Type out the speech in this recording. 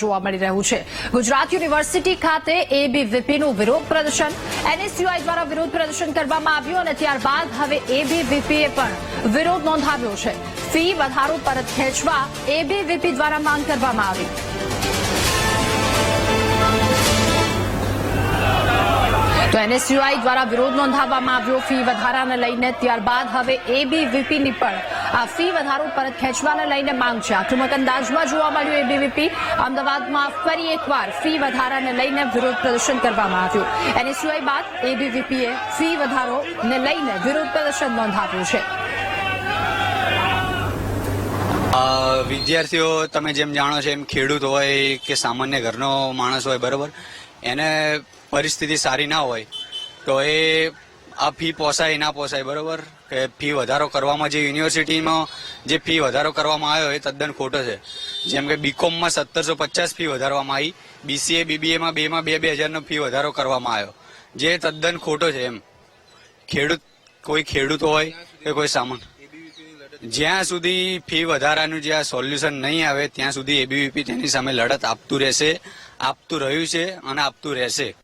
જોવા મળી રહ્યું છે. ગુજરાત યુનિવર્સિટી ખાતે એબીવીપીનું વિરોધ પ્રદર્શન. એનએસયુઆઈ દ્વારા વિરોધ પ્રદર્શન કરવામાં આવ્યું અને ત્યારબાદ હવે એબીવીપીએ પણ વિરોધ નોંધાવ્યો છે. ફી વધારો પરત ખેંચવા એબીવીપી દ્વારા માંગ કરવામાં આવી. તો એનએસયુઆઈ દ્વારા વિરોધ નોંધાવવામાં આવ્યો. ફી વધારાને લઈને ત્યારબાદ હવે એબીવીપીની પણ આ ફી વધારો પરત ખેંચવાને લઈને માંગ છે. આક્રમક અંદાજમાં જોવા મળ્યું એબીવીપી. અમદાવાદમાં ફરી એકવાર ફી વધારાને લઈને વિરોધ પ્રદર્શન કરવામાં આવ્યું. એનએસયુઆઈ બાદ એબીવીપીએ ફી વધારોને લઈને વિરોધ પ્રદર્શન નોંધાવ્યું છે. વિદ્યાર્થીઓ, તમે જેમ જાણો છો એમ ખેડૂત હોય કે સામાન્ય ઘરનો માણસ હોય, બરોબર? એને પરિસ્થિતિ સારી ના હોય, તો એ આ ફી પોસાય ના પોસાય, બરોબર? કે ફી વધારો કરવામાં જે યુનિવર્સિટીમાં જે ફી વધારો કરવામાં આવ્યો, એ તદ્દન ખોટો છે. જેમ કે બીકોમમાં સત્તરસો પચાસ ફી વધારવામાં આવી બીસીએ બીબીએમાં બેમાં બે બે હજારનો ફી વધારો કરવામાં આવ્યો. જે તદ્દન ખોટો છે એમ. ખેડૂત, કોઈ ખેડૂત હોય કે કોઈ સામાન. જ્યાં સુધી ફી વધારાનું જે આ સોલ્યુશન નહીં આવે, ત્યાં સુધી એબીવીપી તેની સામે લડત આપતું રહેશે, આપતું રહ્યું છે અને આપતું રહેશે.